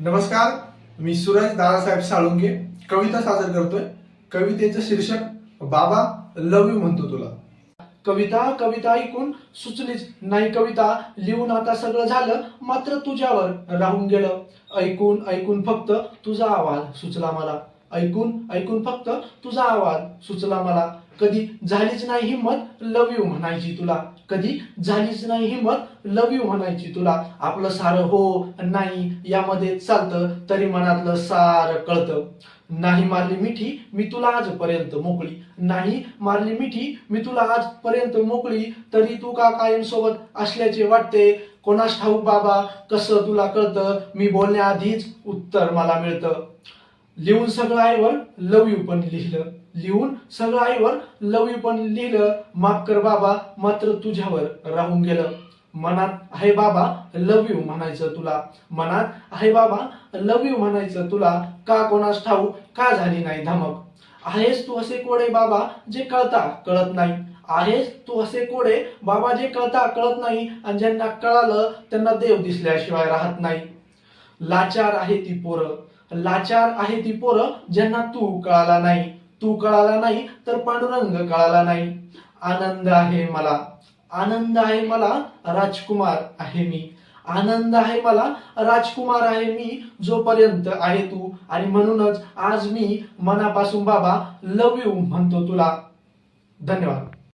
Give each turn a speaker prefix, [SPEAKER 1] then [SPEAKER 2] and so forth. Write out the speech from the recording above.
[SPEAKER 1] नमस्कार मी सुरज दादासाहेब साळुंके कविता सादर करतोय. कवितेचं शीर्षक बाबा लव यू म्हणतो तुला. कविता कविता ऐकून सुचलीच. नाही कविता लिहून आता सगळं झालं मात्र तुझ्यावर राहून गेलं. ऐकून ऐकून फक्त तुझा आवाज सुचला मला. ऐकून ऐकून फक्त तुझा आवाज सुचला मला. कधी झालीच नाही हिंमत लव यू म्हणायची तुला. कधी झालीच नाही हिंमत लव यू म्हणायची तुला. आपलं सारं हो नाही यामध्ये चालतं तरी मनातलं सारं कळतं. नाही मारली मिठी मी तुला आजपर्यंत मोकळी. नाही मारली मिठी मी तुला आजपर्यंत मोकळी. तरी तू का कायम सोबत असल्याचे वाटते? कोणास ठाऊक बाबा कसं तुला कळतं? मी बोलण्याआधीच उत्तर मला मिळतं. लिहून सगळं आईवर लव यू पण लिहिलं. लिहून सगळं आईवर लव यू पण लिहिलं. माफ कर बाबा मात्र तुझ्यावर राहून गेलं. मनात आहे बाबा लव यू म्हणायचं तुला. मनात आहे बाबा लव यू म्हणायचं तुला. का कोणास ठाऊ का झाली नाही धमक? आहेस तू असे कोडे बाबा जे कळता कळत नाही. आहेस तू असे कोडे बाबा जे कळता कळत नाही. आणि ज्यांना कळालं त्यांना देव दिसल्याशिवाय राहत नाही. लाचार आहे ती पोरं. लाचार आहे ती पोरं ज्यांना तू कळाला नाही. तू कळाला नाही तर पांडुरंग कळाला नाही. आनंद आहे मला. आनंद आहे मला राजकुमार आहे मी. आनंद आहे मला राजकुमार आहे मी जोपर्यंत आहे तू. आणि म्हणूनच आज मी मनापासून बाबा लव यू म्हणतो तुला. धन्यवाद.